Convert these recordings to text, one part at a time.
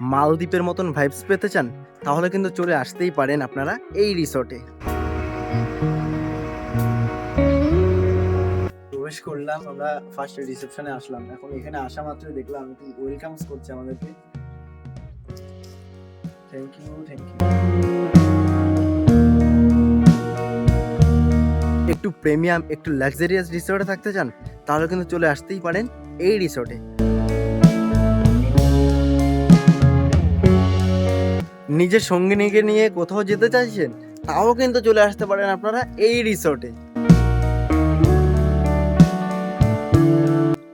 মালদ্বীপের মতন ভাইবস পেতে চান তাহলে কিন্তু চলে আসতেই পারেন আপনারা এই রিসর্টে প্রবেশ করলাম আমরা ফার্স্ট রিসেপশনে আসলাম। এখন এখানে আসা মাত্রই দেখলাম একটু ওয়েলকামস করছে আমাদেরকে। থ্যাংক ইউ থ্যাংক ইউ একটু প্রিমিয়াম একটু লাক্সারিয়াস রিসর্টে থাকতে চান তাহলে কিন্তু চলে আসতেই পারেন এই রিসর্টে নিজের সঙ্গিনীকে নিয়ে কোথাও যেতে চাইছেন, তাও কিন্তু চলে আসতে পারেন আপনারা এই রিসর্টে।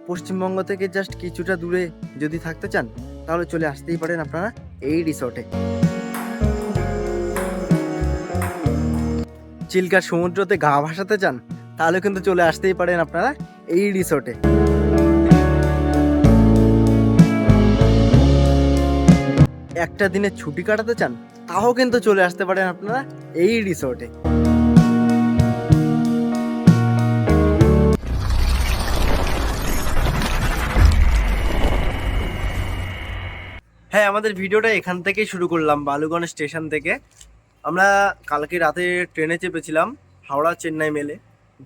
পশ্চিমবঙ্গ থেকে জাস্ট কিছুটা দূরে যদি থাকতে চান, তাহলে চলে আসতেই পারেন আপনারা এই রিসর্টে। চিল্কার সমুদ্রতে গা ভাসাতে চান, তাহলে কিন্তু চলে আসতেই পারেন আপনারা এই রিসর্টে। একটা দিনের ছুটি কাটাতে চান, তাও কিন্তু চলে আসতে পারেন আপনারা এই রিসর্টে হ্যাঁ আমাদের ভিডিওটা এখান থেকেই শুরু করলাম, বালুগঞ্জ স্টেশন থেকে। আমরা কালকে রাতে ট্রেনে চেপেছিলাম, হাওড়া চেন্নাই মেলে।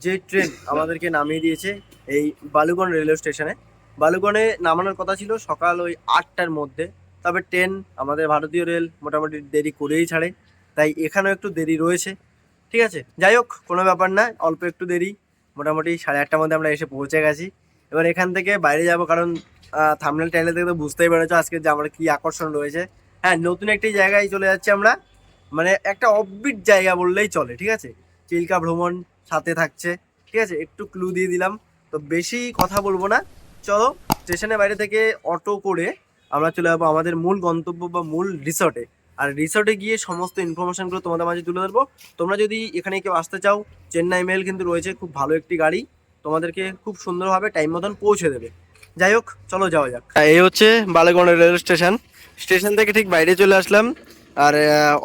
যে ট্রেন আমাদেরকে নামিয়ে দিয়েছে এই বালুগঞ্জ রেলওয়ে স্টেশনে। বালুগঞ্জে নামানোর কথা ছিল সকাল ওই আটটার মধ্যে। তবে ট্রেন আমাদের ভারতীয় রেল মোটামুটি দেরি করেই ছাড়ে, তাই এখানেও একটু দেরি রয়েছে। ঠিক আছে? যাই হোক, কোনো ব্যাপার না, অল্প একটু দেরি। মোটামুটি সাড়ে আটটার মধ্যে আমরা এসে পৌঁছে গেছি। এবার এখান থেকে বাইরে যাব, কারণ থামনেল টাইলে থেকে তো বুঝতেই পেরেছ আজকে যে আমার কী আকর্ষণ রয়েছে। হ্যাঁ নতুন একটি জায়গায় চলে যাচ্ছি আমরা। মানে একটা অফবিট জায়গা বললেই চলে, ঠিক আছে? চিল্কা ভ্রমণ সাথে থাকছে, ঠিক আছে? একটু ক্লু দিয়ে দিলাম। তো বেশি কথা বলব না। চলো স্টেশনের বাইরে থেকে অটো করে আমরা চলে যাব আমাদের মূল গন্তব্য বা মূল রিসর্টে আর রিসর্টে গিয়ে সমস্ত ইনফরমেশনগুলো তোমাদের মাঝে তুলে ধরবো। তোমরা যদি এখানে কেউ আসতে চাও, চেন্নাই মেল কিন্তু রয়েছে খুব ভালো একটি গাড়ি। তোমাদেরকে খুব সুন্দরভাবে টাইম মতন পৌঁছে দেবে। যাই হোক, চলো যাওয়া যাক। এই হচ্ছে বালেগঞ্জ রেল স্টেশন স্টেশন থেকে ঠিক বাইরে চলে আসলাম, আর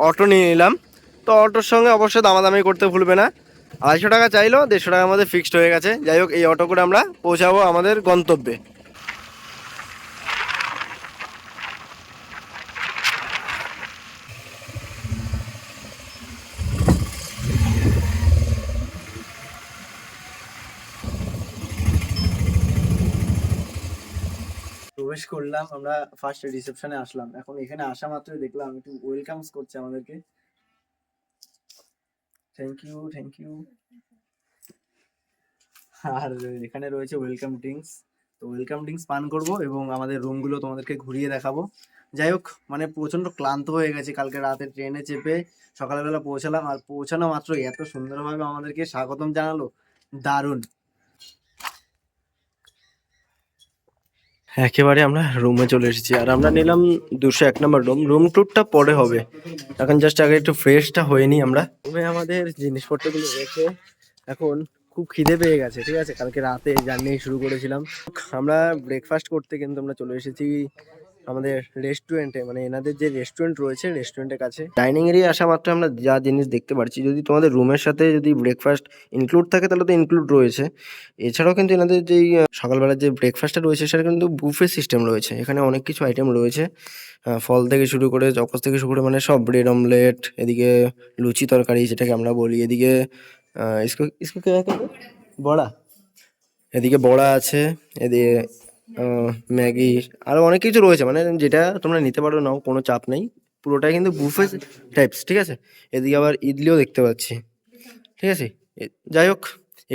অটো নিয়ে নিলাম। তো অটোর সঙ্গে অবশ্যই দামাদামি করতে ভুলবে না। আড়াইশো টাকা চাইলো, দেড়শো টাকার মধ্যে ফিক্সড হয়ে গেছে। যাই হোক, এই অটো করে আমরা পৌঁছাবো আমাদের গন্তব্যে। প্রবেশ করলাম, আমরা ফার্স্ট রিসেপশনে আসলাম। এখন এখানে আসা মাত্রই দেখলাম একটু ওয়েলকামস করছে আমাদেরকে। থ্যাংক ইউ থ্যাংক ইউ আর এখানে রয়েছে ওয়েলকাম ড্রিঙ্কস তো ওয়েলকাম ড্রিঙ্কস পান করব এবং আমাদের রুমগুলো তোমাদেরকে ঘুরিয়ে দেখাবো। যাই হোক মানে প্রচণ্ড ক্লান্ত হয়ে গেছে, কালকে রাতে ট্রেনে চেপে সকালবেলা পৌঁছালাম। আর পৌঁছানো মাত্র এত সুন্দরভাবে আমাদেরকে স্বাগতম জানালো। দারুণ। একেবারে আমরা রুমে চলে এসেছি। আর আমরা নিলাম দুশো এক নম্বর রুম রুম ট্যুরটা পরে হবে। এখন জাস্ট আগে একটু ফ্রেশটা হয়নি আমরা। রুমে আমাদের জিনিসপত্রগুলো রেখে এখন খুব খিদে পেয়ে গেছে, ঠিক আছে? কালকে রাতে জার্নি শুরু করেছিলাম। আমরা ব্রেকফাস্ট করতে কিন্তু আমরা চলে এসেছি আমাদের রেস্টুরেন্টে মানে এনাদের যে রেস্টুরেন্ট রয়েছে রেস্টুরেন্টের কাছে। ডাইনিং এরিয়া আসা মাত্র আমরা যা জিনিস দেখতে পারছি। যদি তোমাদের রুমের সাথে যদি ব্রেকফাস্ট ইনক্লুড থাকে, তাহলে তো ইনক্লুড রয়েছে। এছাড়াও কিন্তু এনাদের যেই সকালবেলার যে ব্রেকফাস্টটা রয়েছে, সেটা কিন্তু বুফে সিস্টেম রয়েছে। এখানে অনেক কিছু আইটেম রয়েছে। ফল থেকে শুরু করে, চকস থেকে শুরু করে মানে সব ব্রেড অমলেট এদিকে লুচি তরকারি, যেটাকে আমরা বলি। এদিকে বড়া। এদিকে বড়া আছে, এদিকে ম্যাগি আরও অনেক কিছু রয়েছে মানে যেটা তোমরা নিতে পারো, নাও, কোনো চাপ নেই। পুরোটাই কিন্তু বুফে টাইপস ঠিক আছে? এদিকে আবার ইডলিও দেখতে পাচ্ছি, ঠিক আছে? যাই হোক,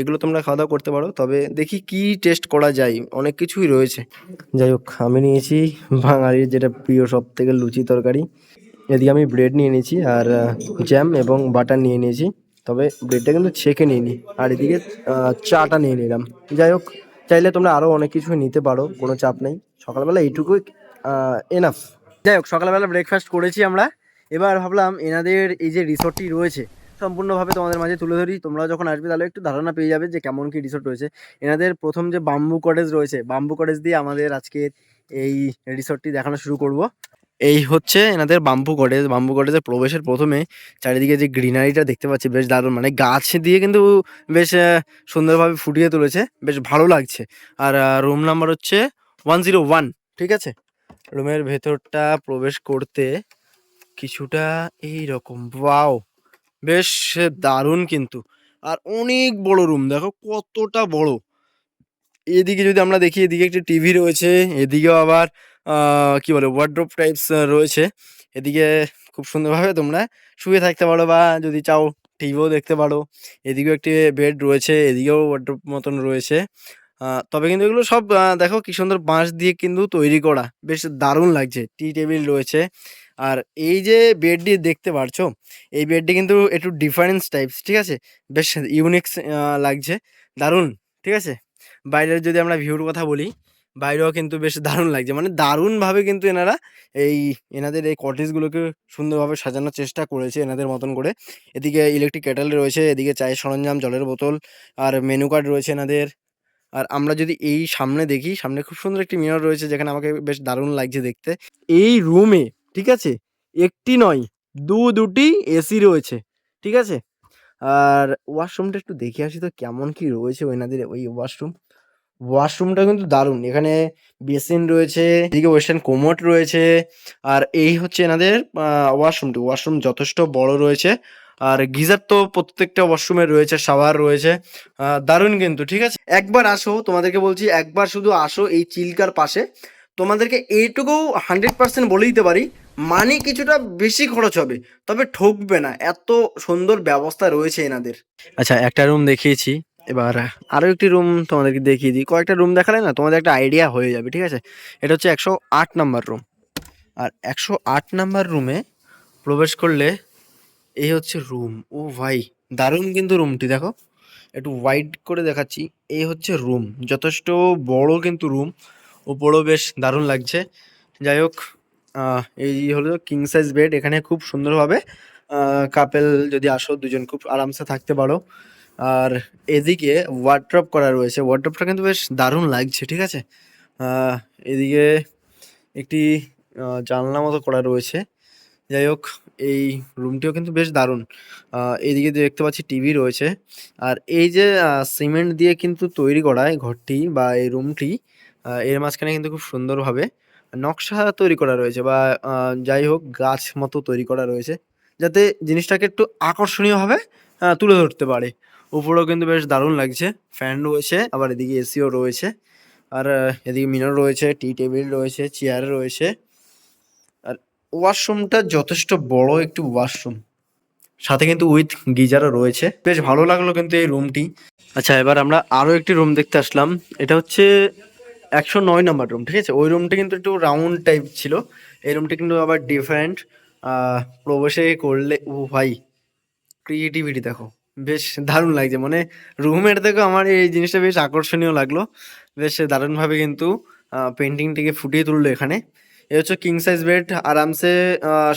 এগুলো তোমরা খাওয়া দাওয়া করতে পারো, তবে দেখি কি টেস্ট করা যায়, অনেক কিছুই রয়েছে। যাই হোক, আমি নিয়েছি বাঙালির যেটা প্রিয় সব থেকে লুচি তরকারি। এদিকে আমি ব্রেড নিয়ে নিয়েছি আর জ্যাম এবং বাটার নিয়ে নিয়েছি, তবে ব্রেডটা কিন্তু ছেঁকে নিইনি। আর এদিকে চাটা নিয়ে নিলাম। যাই হোক চাইলে তোমরা আরও অনেক কিছু নিতে পারো, কোনো চাপ নেই। সকালবেলা এইটুকু এনাফ যাই হোক, সকালবেলা ব্রেকফাস্ট করেছি আমরা। এবার ভাবলাম এনাদের এই যে রিসোর্টটি রয়েছে, সম্পূর্ণভাবে তোমাদের মাঝে তুলে ধরি। তোমরা যখন আসবে তাহলে একটু ধারণা পেয়ে যাবে যে কেমন কি রিসোর্ট রয়েছে। এনাদের প্রথম যে বাম্বু কটেজ রয়েছে, বাম্বু কটেজ দিয়ে আমাদের আজকে এই রিসোর্টটি দেখানো শুরু করব। এই হচ্ছে এনাদের বাম্বু কটেজ বাম্বু কটেজের প্রবেশের প্রথমে চারিদিকে যে গ্রিনারিটা দেখতে পাচ্ছি, বেশ দারুণ। মানে গাছ দিয়ে কিন্তু বেশ সুন্দরভাবে ফুটিয়ে তুলেছে। বেশ ভালো লাগছে। আর রুম নাম্বার হচ্ছে ওয়ান জিরো ওয়ান ঠিক আছে? রুমের ভেতরটা প্রবেশ করতে কিছুটা এই রকম বাও বেশ দারুণ কিন্তু। আর অনেক বড় রুম দেখো কতটা বড়। এদিকে যদি আমরা দেখি, এদিকে একটি টিভি রয়েছে, এদিকেও আবার কি বলে ওয়ার্ড্রোপ টাইপস রয়েছে। এদিকে খুব সুন্দরভাবে তোমরা শুয়ে থাকতে পারো বা যদি চাও টিভিও দেখতে পারো। এদিকেও একটি বেড রয়েছে, এদিকেও ওয়ার্ড্রোপ মতন রয়েছে। তবে কিন্তু এগুলো সব দেখো কি সুন্দর বাঁশ দিয়ে কিন্তু তৈরি করা। বেশ দারুণ লাগছে। টি টেবিল রয়েছে। আর এই যে বেডটি দেখতে পারছ, এই বেডটি কিন্তু একটু ডিফারেন্স টাইপস ঠিক আছে? বেশ ইউনিক লাগছে। দারুণ, ঠিক আছে? বাইরের যদি আমরা ভিউর কথা বলি বাইরেও কিন্তু বেশ দারুণ লাগছে। মানে দারুণভাবে কিন্তু এনারা এই, এনাদের এই কটেজগুলোকে সুন্দরভাবে সাজানোর চেষ্টা করেছে এনাদের মতন করে। এদিকে ইলেকট্রিক কেটেল রয়েছে, এদিকে চায়ের সরঞ্জাম, জলের বোতল আর মেনু কার্ড রয়েছে এনাদের। আর আমরা যদি এই সামনে দেখি, সামনে খুব সুন্দর একটি মিনার রয়েছে যেখানে আমাকে বেশ দারুণ লাগছে দেখতে। এই রুমে ঠিক আছে? একটি নয়, দু দুটি এসি রয়েছে, ঠিক আছে? আর ওয়াশরুমটা একটু দেখে আসি তো কেমন কি রয়েছে ওনাদের ওই ওয়াশরুম ওয়াশরুমটা কিন্তু দারুণ। এখানে বেসিন রয়েছে, এদিকে ওয়েস্টার্ন কোমোট রয়েছে, আর এই হচ্ছে এনাদের ওয়াশরুমটি। ওয়াশরুম যথেষ্ট বড় রয়েছে, আর গিজার তো প্রত্যেকটা ওয়াশরুমে রয়েছে, শাওয়ার রয়েছে দারুণ কিন্তু, ঠিক আছে? একবার আসো, তোমাদেরকে বলছি, একবার শুধু আসো এই চিল্কার পাশে। তোমাদেরকে এইটুকু হান্ড্রেড পার্সেন্ট বলে দিতে পারি, মানি কিছুটা বেশি খরচ হবে, তবে ঠকবে না, এত সুন্দর ব্যবস্থা রয়েছে এনাদের। আচ্ছা একটা রুম দেখিয়েছি। এবার আরও একটি রুম তোমাদেরকে দেখিয়ে দিই। কয়েকটা রুম দেখালে না তোমাদের একটা আইডিয়া হয়ে যাবে, ঠিক আছে? এটা হচ্ছে একশো আট নাম্বার রুম আর একশো আট নাম্বার রুমে প্রবেশ করলে এই হচ্ছে রুম ও ভাই, দারুণ কিন্তু রুমটি দেখো। একটু ওয়াইড করে দেখাচ্ছি। এই হচ্ছে রুম যথেষ্ট বড় কিন্তু রুম উপরও বেশ দারুণ লাগছে। যাই হোক এই হলো কিং সাইজ বেড এখানে খুব সুন্দরভাবে কাপেল যদি আসো, দুজন খুব আরামসে থাকতে পারো। আর এদিকে ওয়ার্ড্রপ করা রয়েছে। ওয়ার্ড্রপটা কিন্তু বেশ দারুণ লাগছে, ঠিক আছে? এদিকে একটি জানলা মতো করা রয়েছে। যাই হোক, এই রুমটিও কিন্তু বেশ দারুণ। এইদিকে দেখতে পাচ্ছি টিভি রয়েছে। আর এই যে সিমেন্ট দিয়ে কিন্তু তৈরি করা এই ঘরটি বা এই রুমটি এর মাঝখানে কিন্তু খুব সুন্দরভাবে নকশা তৈরি করা রয়েছে বা যাই হোক, গাছ মতো তৈরি করা রয়েছে। যাতে জিনিসটাকে একটু আকর্ষণীয়ভাবে তুলে ধরতে পারে। উপরেও কিন্তু বেশ দারুণ লাগছে। ফ্যান রয়েছে, আবার এদিকে এসিও রয়েছে। আর এদিকে মিনার রয়েছে টি টেবিল রয়েছে চেয়ার রয়েছে। আর ওয়াশরুমটা যথেষ্ট বড় একটি ওয়াশরুম সাথে কিন্তু উইথ গিজারও রয়েছে। বেশ ভালো লাগল কিন্তু এই রুমটি আচ্ছা এবার আমরা আরও একটি রুম দেখতে আসলাম। এটা হচ্ছে একশো নয় নাম্বার রুম ঠিক আছে? ওই রুমটি কিন্তু একটু রাউন্ড টাইপ ছিল। এই রুমটি কিন্তু আবার ডিফারেন্ট প্রবেশে করলে ও ভাই ক্রিয়েটিভিটি দেখো। বেশ দারুণ লাগছে। মানে রুমের থেকে আমার এই জিনিসটা বেশ আকর্ষণীয় লাগল। বেশ দারুণভাবে কিন্তু পেন্টিংটিকে ফুটিয়ে তুললো এখানে। এ হচ্ছে কিং সাইজ বেড আরামসে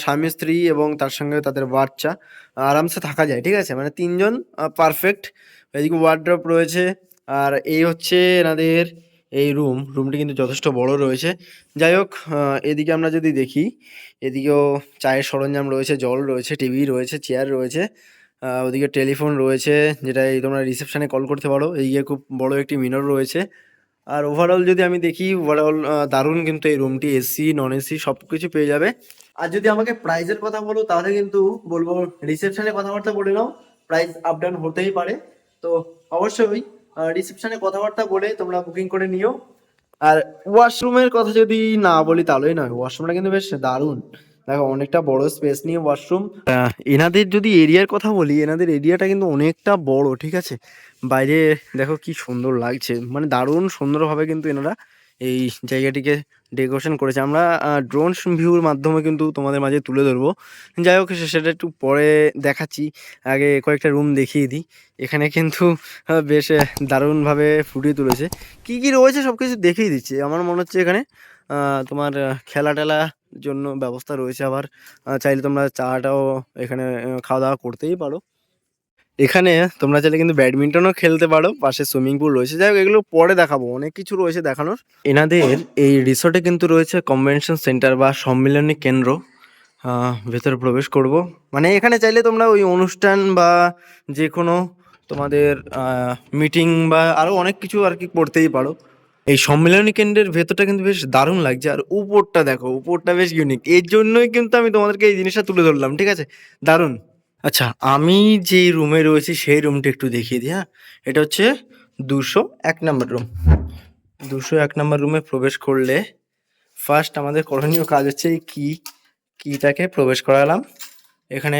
স্বামী, স্ত্রী এবং তার সঙ্গে তাদের বাচ্চা, আরামসে থাকা যায়, ঠিক আছে? মানে তিনজন পারফেক্ট এদিকে ওয়ার্ড্রপ রয়েছে, আর এই হচ্ছে এনাদের এই রুম রুমটি কিন্তু যথেষ্ট বড় রয়েছে। যাই হোক এদিকে আমরা যদি দেখি, এদিকেও চায়ের সরঞ্জাম রয়েছে, জল রয়েছে টিভি রয়েছে চেয়ার রয়েছে। ওদিকে টেলিফোন রয়েছে যেটা এই তোমরা রিসেপশানে কল করতে পারো। এইদিকে খুব বড় একটি মিনর রয়েছে। আর ওভারঅল যদি আমি দেখি ওভারঅল দারুণ কিন্তু এই রুমটি এসি নন এসি সব কিছু পেয়ে যাবে। আর যদি আমাকে প্রাইজের কথা বলো, তাহলে কিন্তু বলব রিসেপশানে কথাবার্তা বলে নাও। প্রাইস আপ ডাউন হতেই পারে। তো অবশ্যই রিসেপশানে কথাবার্তা বলে তোমরা বুকিং করে নিও। আর ওয়াশরুমের কথা যদি না বলি, তাহলেই নয়। ওয়াশরুমটা কিন্তু বেশ দারুণ। দেখো, অনেকটা বড় স্পেস নিয়ে ওয়াশরুম এনাদের যদি এরিয়ার কথা বলি, এনাদের এরিয়াটা কিন্তু অনেকটা বড়, ঠিক আছে? বাইরে দেখো কি সুন্দর লাগছে। মানে দারুণ সুন্দরভাবে কিন্তু এনারা এই জায়গাটিকে ডেকোরেশন করেছে। আমরা ড্রোন ভিউর মাধ্যমে কিন্তু তোমাদের মাঝে তুলে ধরবো। যাই হোক সেটা একটু পরে দেখাচ্ছি। আগে কয়েকটা রুম দেখিয়ে দিই। এখানে কিন্তু বেশ দারুণভাবে ফুটিয়ে তুলেছে। কি কি রয়েছে সব কিছু দেখিয়ে দিচ্ছে। আমার মনে হচ্ছে এখানে তোমার খেলা টেলা জন্য ব্যবস্থা রয়েছে আবার। চাইলে তোমরা চাটাও এখানে খাওয়া দাওয়া করতেই পারো। এখানে তোমরা চাইলে কিন্তু ব্যাডমিন্টনও খেলতে পারো, পাশে সুইমিং পুল রয়েছে। যাই এগুলো পরে দেখাবো, অনেক কিছু রয়েছে দেখানোর। এনাদের এই রিসোর্টে কিন্তু রয়েছে কনভেনশন সেন্টার বা সম্মিলনী কেন্দ্র। ভেতরে প্রবেশ করব। মানে এখানে চাইলে তোমরা ওই অনুষ্ঠান বা যে কোনো তোমাদের মিটিং বা আরও অনেক কিছু আর কি করতেই পারো। এই সম্মেলনী কেন্দ্রের ভেতরটা কিন্তু বেশ দারুণ লাগছে। আর উপরটা দেখো, উপরটা বেশ ইউনিক এর জন্যই কিন্তু আমি তোমাদেরকে এই জিনিসটা তুলে ধরলাম, ঠিক আছে? দারুণ। আচ্ছা আমি যে রুমে রয়েছি, সেই রুমটা একটু দেখিয়ে দিই হ্যাঁ? এটা হচ্ছে দুশো এক নম্বর রুম দুশো এক নম্বর রুমে প্রবেশ করলে ফার্স্ট আমাদের করণীয় কাজ হচ্ছে এই কি কিটাকে প্রবেশ করালাম। এখানে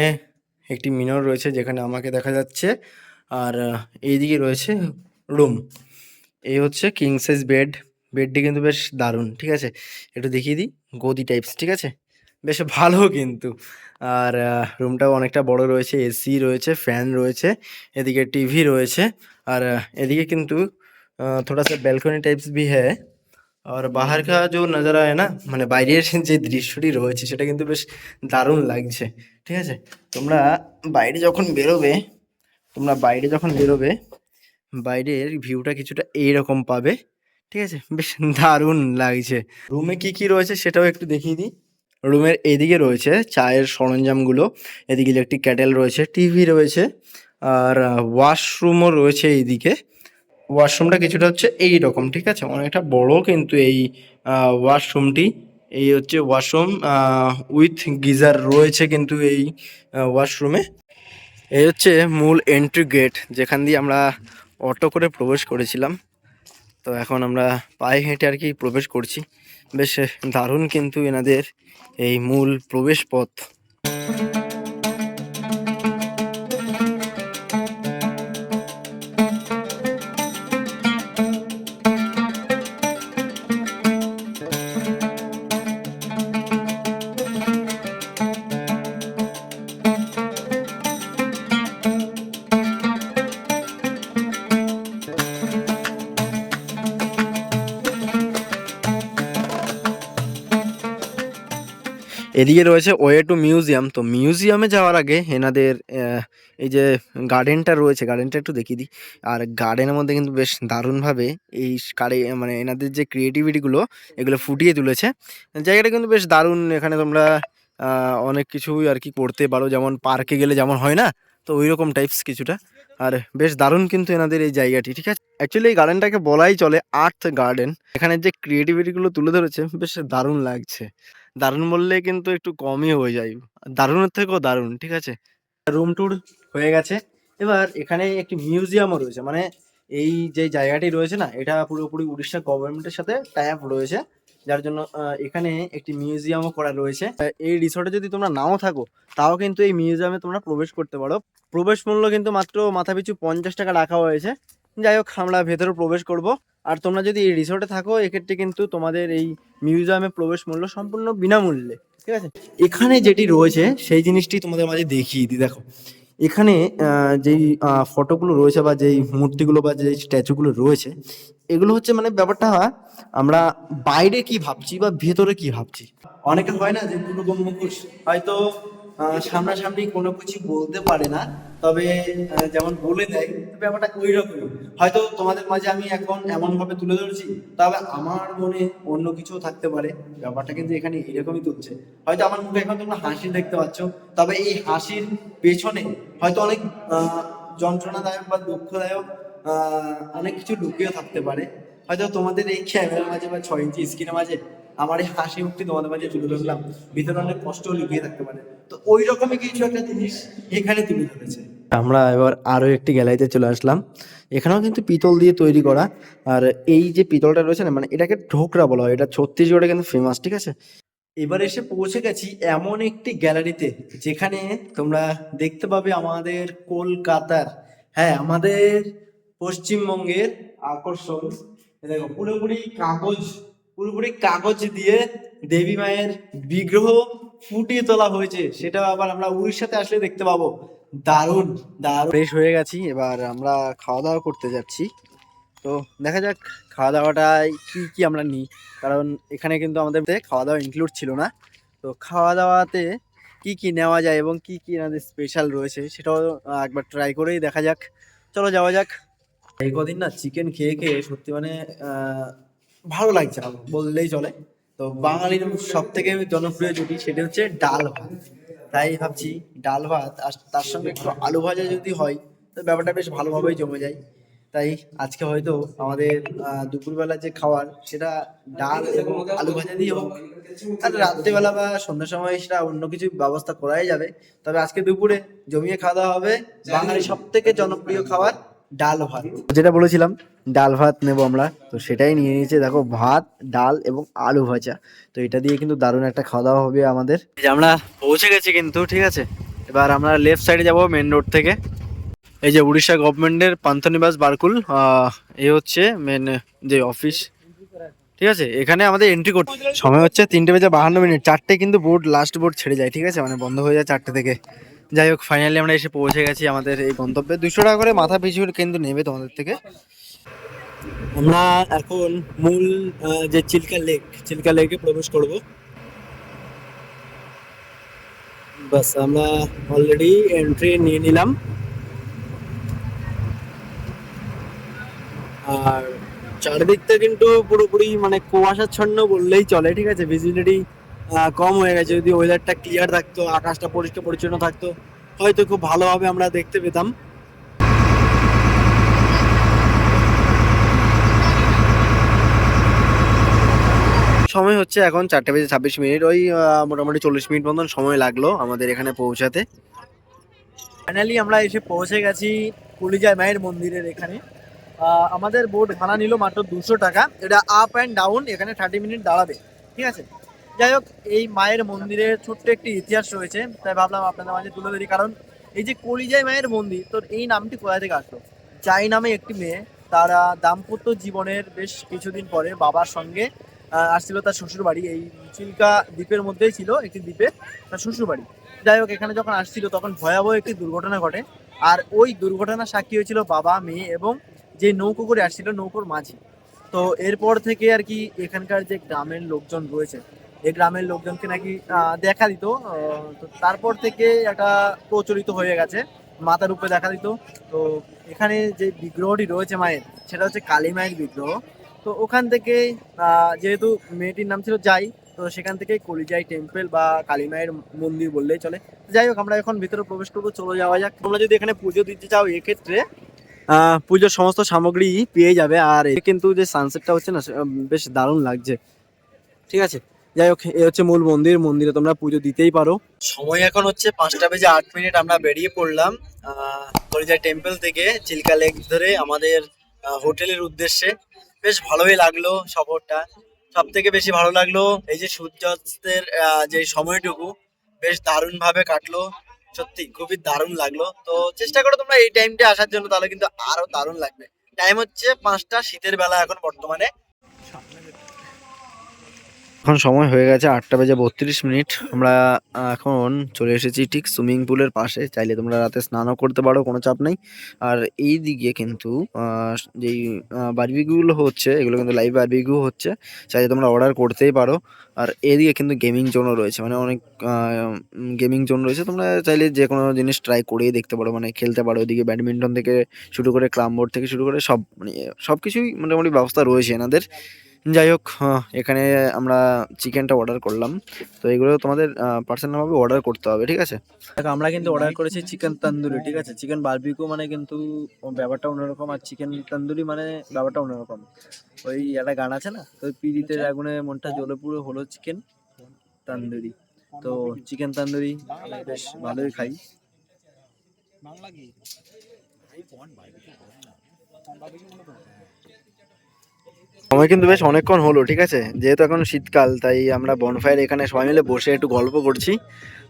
একটি মিনর রয়েছে, যেখানে আমাকে দেখা যাচ্ছে। আর এইদিকে রয়েছে রুম এই হচ্ছে কিং সাইজ বেড বেডটি কিন্তু বেশ দারুণ ঠিক আছে একটু দেখিয়ে দিই গদি টাইপস ঠিক আছে বেশ ভালো কিন্তু আর রুমটাও অনেকটা বড় রয়েছে এসি রয়েছে ফ্যান রয়েছে এদিকে টিভি রয়েছে আর আহ, এদিকে কিন্তু আহ, थोड़ा सा बैल्कनी टाइप्स भी है আর বাহার কা जो नज़ारा है ना মানে বাইরের যে দৃশ্যটি রয়েছে সেটা কিন্তু বেশ দারুণ লাগছে ঠিক আছে তোমরা বাইরে যখন বেরোবে তোমরা বাইরে যখন বেরোবে বাইরের ভিউটা কিছুটা এইরকম পাবে। ঠিক আছে? বেশ দারুণ লাগছে। রুমে কি কি রয়েছে সেটাও একটু দেখিয়ে দিই। রুমের এদিকে রয়েছে চায়ের সরঞ্জামগুলো, এদিকে ইলেকট্রিক ক্যাটেল রয়েছে টিভি রয়েছে, আর ওয়াশরুমও রয়েছে এইদিকে। ওয়াশরুমটা কিছুটা হচ্ছে এই রকম ঠিক আছে? অনেকটা বড় কিন্তু এই ওয়াশরুমটি এই হচ্ছে ওয়াশরুম উইথ গিজার রয়েছে কিন্তু এই ওয়াশরুমে এই হচ্ছে মূল এন্ট্রি গেট যেখান দিয়ে আমরা অটো করে প্রবেশ করেছিলাম। তো এখন আমরা পায়ে হেঁটে আর কি প্রবেশ করছি। বেশ দারুণ কিন্তু এনাদের এই মূল প্রবেশ পথ। এদিকে রয়েছে ওয়ে টু মিউজিয়াম। তো মিউজিয়ামে যাওয়ার আগে এনাদের এই যে গার্ডেনটা রয়েছে, গার্ডেনটা একটু দেখিয়ে দিই। আর গার্ডেনের মধ্যে কিন্তু বেশ দারুণভাবে এই কারে মানে এনাদের যে ক্রিয়েটিভিটিগুলো এগুলো ফুটিয়ে তুলেছে। জায়গাটা কিন্তু বেশ দারুণ, এখানে তোমরা অনেক কিছুই আর কি করতে পারো। যেমন পার্কে গেলে যেমন হয় না? তো ওই রকম টাইপস কিছুটা। আর বেশ দারুণ কিন্তু এনাদের এই জায়গাটি, ঠিক আছে? অ্যাকচুয়ালি এই গার্ডেনটাকে বলাই চলে আর্থ গার্ডেন এখানে যে ক্রিয়েটিভিটিগুলো তুলে ধরেছে, বেশ দারুণ লাগছে। দারুণ বললে কিন্তু একটু কমই হয়ে যায়। দারুণের থেকেও দারুণ, ঠিক আছে? রুম ট্যুর হয়ে গেছে। এবার এখানে একটি মিউজিয়ামও রয়েছে। মানে এই যে জায়গাটি রয়েছে না, এটা পুরোপুরি উড়িষ্যা গভর্নমেন্টের সাথে টাই রয়েছে। যার জন্য এখানে একটি মিউজিয়ামও করা রয়েছে। এই রিসর্টে যদি তোমরা নাও থাকো, তাও কিন্তু এই মিউজিয়ামে তোমরা প্রবেশ করতে পারো। প্রবেশ মূল্য কিন্তু মাত্র মাথাপিছু পঞ্চাশ টাকা রাখা হয়েছে। যাই হোক, আমরা ভেতরে প্রবেশ করব। আর তোমরা যদি এই রিসর্টে থাকো, এক্ষেত্রে কিন্তু তোমাদের এই মিউজিয়ামে প্রবেশ মূল্য সম্পূর্ণ বিনামূল্যে। ঠিক আছে? এখানে যেটি রয়েছে, সেই জিনিসটি তোমাদের মাঝে দেখিয়ে দিই। দেখো এখানে যেই ফটোগুলো রয়েছে বা যেই মূর্তিগুলো বা যেই স্ট্যাচুগুলো রয়েছে, এগুলো হচ্ছে মানে ব্যাপারটা আমরা বাইরে কি ভাবছি বা ভেতরে কি ভাবছি? অনেকে হয় না যে দুর্গম মুখোশ হয়তো সামনাসামনি কোনো কিছু বলতে পারে না, তবে যেমন বলে দেয়, ব্যাপারটা ওই রকম হয়তো তোমাদের মাঝে আমি এখন এমন ভাবে তুলে ধরছি, তবে আমার মনে অন্য কিছু থাকতে পারে। ব্যাপারটা কিন্তু এখানে এরকমই তুলছে। হয়তো আমার মুখে এখন তোমরা হাসি দেখতে পাচ্ছ, তবে এই হাসির পেছনে হয়তো অনেক যন্ত্রণাদায়ক বা দুঃখদায়ক অনেক কিছু লুকিয়ে থাকতে পারে। হয়তো তোমাদের এই ক্যামেরার মাঝে বা ছয় ইঞ্চি স্ক্রিনের মাঝে আমার এই হাসি মুক্তি তোমাদের মাঝে তুলে ধরলাম। ভিতরে অনেক কষ্ট লুকিয়ে থাকতে পারে। তো ওই রকমই কিছু একটা জিনিস এখানে তুলে ধরেছে। আমরা এবার আরও একটি গ্যালারিতে চলে আসলাম। এখানেও কিন্তু পিতল দিয়ে তৈরি করা। আর এই যে পিতলটা রয়েছে না মানে এটাকে ঢোকরা বলা হয়। এটা ছত্তিশগড়ে কিন্তু ফেমাস ঠিক আছে? এবার এসে পৌঁছে গেছি এমন একটি গ্যালারিতে, যেখানে তোমরা দেখতে পাবে আমাদের কলকাতার হ্যাঁ আমাদের পশ্চিমবঙ্গের আকর্ষণ। দেখো, পুরোপুরি কাগজ পুরোপুরি কাগজ দিয়ে দেবী মায়ের বিগ্রহ ফুটিয়ে তোলা হয়েছে। সেটা আবার আমরা উড়িষ্যাতে আসলে দেখতে পাবো। দারুণ দারুণ। ফ্রেশ হয়ে গেছি এবার আমরা খাওয়া দাওয়া করতে যাচ্ছি। তো দেখা যাক খাওয়া দাওয়াটায় কি কি আমরা নিই। কারণ এখানে কিন্তু আমাদের খাওয়া দাওয়া ইনক্লুড ছিল না। তো খাওয়া দাওয়াতে কি কি নেওয়া যায় এবং কি কি এনাদের স্পেশাল রয়েছে সেটাও একবার ট্রাই করেই দেখা যাক। চলো যাওয়া যাক। এই কদিন না চিকেন খেয়ে খেয়ে সত্যি মানে ভালো লাগছে না, বললেই চলে। তো বাঙালির সব থেকে জনপ্রিয় জুটি সেটা হচ্ছে ডাল ভাত। তাই ভাবছি ডাল ভাত আর তার সঙ্গে একটু আলু ভাজা যদি হয়, তো ব্যাপারটা বেশ ভালোভাবেই জমে যায়। তাই আজকে হয়তো আমাদের দুপুরবেলা যে খাবার সেটা ডাল এবং আলু ভাজা দিয়ে হোক, আর রাত্রেবেলা বা সন্ধ্যার সময় সেটা অন্য কিছু ব্যবস্থা করাই যাবে। তবে আজকে দুপুরে জমিয়ে খাওয়া দাওয়া হবে বাঙালির সব থেকে জনপ্রিয় খাবার ডাল ভাত। যেটা বলেছিলাম, ডাল ভাত নেব আমরা। তো সেটাই নিয়ে নিয়েছে, দেখো ভাত, ডাল এবং আলু ভাজা। তো এটা দিয়ে কিন্তু দারুণ একটা খাওয়া দাওয়া হবে আমাদের। আমরা পৌঁছে গেছি কিন্তু, ঠিক আছে? এবার আমরা লেফট সাইডে যাব মেন রোড থেকে। এই যে উড়িষ্যা গভর্নমেন্টের পান্থনিবাস বারকুল এ হচ্ছে মেন যে অফিস ঠিক আছে? এখানে আমাদের এন্ট্রি করতে সময় হচ্ছে তিনটে বেজে বাহান্ন মিনিট। চারটে কিন্তু বোর্ড লাস্ট বোর্ড ছেড়ে যায়, ঠিক আছে? মানে বন্ধ হয়ে যায় চারটে থেকে। যাই হোক ফাইনালি আমরা এসে পৌঁছে গেছি আমাদের এই গন্তব্যে। দুশো টাকা করে মাথা পিছু কিন্তু নেবে তোমাদের থেকে। আমরা এখন মূল যে চিল্কা লেক, চিল্কা লেকে প্রবেশ করব। বাস, আমরা অলরেডি এন্ট্রি নিয়ে নিলাম। আর চারিদিকটা কিন্তু পুরোপুরি মানে কুয়াশাচ্ছন্ন বললেই চলে, ঠিক আছে? ভিজিবিলিটি কম হয়ে গেছে, যদি ওয়েদারটা ক্লিয়ার থাকতো, আকাশটা পরিষ্কার পরিচ্ছন্ন থাকতো, হয়তো খুব ভালোভাবে আমরা দেখতে পেতাম। সময় হচ্ছে এখন চারটে বেজে ছাব্বিশ মিনিট। ওই মোটামুটি চল্লিশ মিনিট মতন সময় লাগল আমাদের এখানে পৌঁছাতে। ফাইনালি আমরা এসে পৌঁছে গেছি কুলিজায় মায়ের মন্দিরের এখানে। আমাদের বোট ভাড়া নিল মাত্র দুশো টাকা। এটা আপ অ্যান্ড ডাউন এখানে থার্টি মিনিট দাঁড়াবে। ঠিক আছে? যাই হোক, এই মায়ের মন্দিরের ছোট্ট একটি ইতিহাস রয়েছে, তাই ভাবলাম আপনাদের মাঝে তুলে ধরি। কারণ এই যে কলিজায় মায়ের মন্দির তো এই নামটি কোথা থেকে আসলো? চাই নামে একটি মেয়ে, তারা দাম্পত্য জীবনের বেশ কিছুদিন পরে বাবার সঙ্গে আসছিল তার শ্বশুর বাড়ি এই চিল্কা দ্বীপের মধ্যেই ছিল একটি দ্বীপে তার শ্বশুর বাড়ি যাই হোক, এখানে যখন আসছিল, তখন ভয়াবহ একটি দুর্ঘটনা ঘটে। আর ওই দুর্ঘটনার সাক্ষী হয়েছিল বাবা, মেয়ে এবং যে নৌকো করে আসছিল নৌকোর মাঝি। তো এরপর থেকে আর কি এখানকার যে গ্রামের লোকজন রয়েছে এই গ্রামের লোকজনকে নাকি দেখা দিত তো তারপর থেকে একটা প্রচলিত হয়ে গেছে মাথার উপরে দেখা দিত। তো এখানে যে বিগ্রহটি রয়েছে মায়ের, সেটা হচ্ছে কালী মায়ের বিগ্রহ। তো ওখান থেকে যেহেতু মেয়েটির নাম ছিল যাই তো সেখান থেকে কলিজাই টেম্পল বা কালী মায়ের মন্দির বললেই চলে। যাই হোক, আমরা এখন ভিতরে প্রবেশ করব, চলে যাওয়া যাক। তোমরা যদি এখানে পুজো দিতে চাও, এক্ষেত্রে পুজোর সমস্ত সামগ্রী পেয়ে যাবে। আর কিন্তু যে সানসেটটা হচ্ছে না বেশ দারুণ লাগছে। ঠিক আছে? যাই হোক, এ হচ্ছে মূল মন্দির। মন্দিরে তোমরা পুজো দিতেই পারো। সময় এখন হচ্ছে পাঁচটা বেজে আট মিনিট, আমরা বেরিয়ে পড়লাম হরিজা টেম্পল থেকে চিল্কা লেক ধরে আমাদের হোটেলের উদ্দেশ্যে। বেশ ভালোই লাগল সফরটা। সব থেকে বেশি ভালো লাগল এই যে সূর্যাস্তের যে সময়টুকু, বেশ দারুণ ভাবে কাটলো। সত্যি খুবই দারুণ লাগল। তো চেষ্টা করো তোমরা এই টাইমটা আসার জন্য, তাহলে কিন্তু আরও দারুণ লাগবে। টাইম হচ্ছে পাঁচটা, শীতের বেলা এখন বর্তমানে। এখন সময় হয়ে গেছে আটটা বেজে বত্রিশ মিনিট। আমরা এখন চলে এসেছি ঠিক সুইমিং পুলের পাশে। চাইলে তোমরা রাতে স্নানও করতে পারো, কোনো চাপ নেই। আর এই দিকে কিন্তু যেই বারবিকিউগুলো হচ্ছে, এগুলো কিন্তু লাইভ বারবিকিউ হচ্ছে, চাইলে তোমরা অর্ডার করতেই পারো। আর এদিকে কিন্তু গেমিং জোনও রয়েছে মানে অনেক গেমিং জোন রয়েছে। তোমরা চাইলে যে কোনো জিনিস ট্রাই করেই দেখতে পারো মানে খেলতে পারো। ওইদিকে ব্যাডমিন্টন থেকে শুরু করে ক্লাম বোর্ড থেকে শুরু করে সব মানে সব কিছুই মোটামুটি ব্যবস্থা রয়েছে এনাদের। যাই হোক আহ, এখানে আমরা চিকেনটা অর্ডার করলাম। তো এগুলো তোমাদের পার্সোনালভাবে অর্ডার করতে হবে ঠিক আছে? দেখো আমরা কিন্তু অর্ডার করেছি চিকেন তন্দুরি ঠিক আছে? চিকেন বারবিকিউ মানে কিন্তু ব্যাপারটা অন্যরকম আর চিকেন তন্দুরি মানে ব্যাপারটা অন্যরকম। ওই একটা গান আছে না? তো পিড়িতে আগুনে মনটা জ্বলে পুরো হলো চিকেন তন্দুরি তো চিকেন তন্দুরি বেশ ভালোই খাই। সময় কিন্তু বেশ অনেকক্ষণ হলো ঠিক আছে? যেহেতু এখন শীতকাল তাই আমরা বনফায়ার এখানে সবাই মিলে বসে একটু গল্প করছি।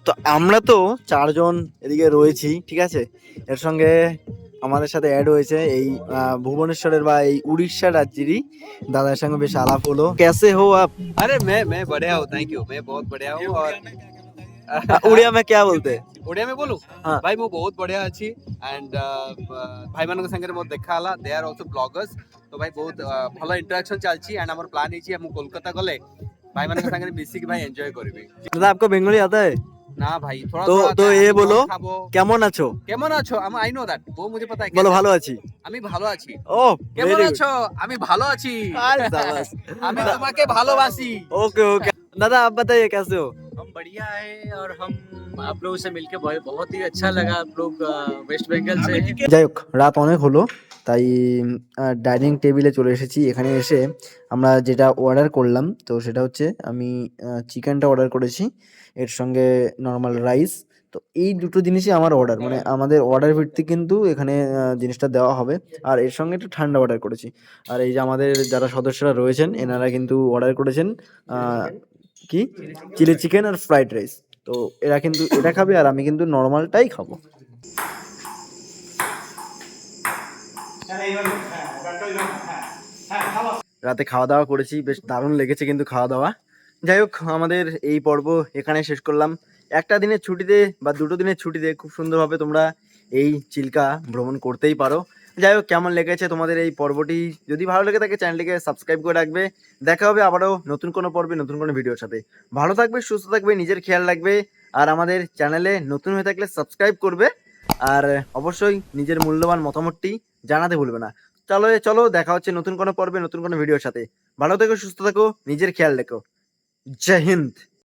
তো আমরা তো চারজন এদিকে রয়েছি ঠিক আছে? এর সঙ্গে আমাদের সাথে অ্যাড হয়েছে এই ভুবনেশ্বরের বা এই উড়িষ্যা রাজ্যেরই দাদার সঙ্গে বেশ আলাপ হলো। ক্যাসে হো আপ? আরে মে মে বড়ে হো থ্যাংক ইউ মে বহুত বড়ে হো আর उड़िया में क्या बोलते हैं उड़िया में बोलूं हाँ. भाई वो बहुत बढ़िया अच्छी एंड भाई मान संगे मोर देखा है दे आर अल्सो ब्लगर्स तो भाई बहुत भल इंटरेक्शन चलती एंड आम प्लान है कोलकाता गले भाई मान संगे मिसिक भाई एंजॉय करी दादा आपको बेंगली आता है না ভাই থোড়া তো তো এ বলো কেমন আছো কেমন আছো আমি আই নো দ্যাট ও মুঝে পাতা বলো ভালো আছি আমি ভালো আছি ও কেমন আছো আমি ভালো আছি আমি তোমাকে ভালোবাসি ওকে ওকে দাদা আপ বাতাইয়ে কেসে হো बढ़िया है और हम आप लोगों से मिलके बहुत बहुत ही अच्छा लगा आप लोग अ, वेस्ट बंगाल से हैं। যাই হোক রাত অনেক হলো তাই ডাইনিং টেবিলে চলে এসেছি এখানে এসে আমরা যেটা অর্ডার করলাম তো সেটা হচ্ছে আমি চিকেনটা অর্ডার করেছি এর সঙ্গে নর্মাল রাইস তো এই দুটো জিনিসই আমার অর্ডার মানে আমাদের অর্ডার ভিত্তিক কিন্তু এখানে আহ, জিনিসটা দেওয়া হবে আর এর সঙ্গে একটু ঠান্ডা অর্ডার করেছি আর এই যে আমাদের যারা সদস্যরা রয়েছেন এনারা কিন্তু অর্ডার করেছেন আহ, কি? চিলি চিকেন আর ফ্রাইড রাইস তো এরা কিন্তু, এটা খাবে আর আমি কিন্তু নর্মালটাই খাব। রাতে খাওয়া দাওয়া করেছি, বেশ দারুণ লেগেছে কিন্তু খাওয়া দাওয়া যাই হোক, আমাদের এই পর্ব এখানে শেষ করলাম। একটা দিনের ছুটিতে বা দুটো দিনের ছুটিতে খুব সুন্দরভাবে তোমরা এই চিল্কা ভ্রমণ করতেই পারো। যাই হোক, কেমন লেগেছে তোমাদের এই পর্বটি? যদি ভালো লেগে থাকে, চ্যানেলটিকে সাবস্ক্রাইব করে রাখবে। দেখা হবে আবারও নতুন কোনো পর্বে, নতুন কোনো ভিডিওর সাথে। ভালো থাকবে, সুস্থ থাকবে, নিজের খেয়াল রাখবে। আর আমাদের চ্যানেলে নতুন হয়ে থাকলে সাবস্ক্রাইব করবে। আর অবশ্যই নিজের মূল্যবান মতামতটি জানাতে ভুলবে না। চলো চলো, দেখা হচ্ছে নতুন কোনো পর্বে, নতুন কোনো ভিডিওর সাথে। ভালো থেকো, সুস্থ থাকো, নিজের খেয়াল রেখো। জয় হিন্দ!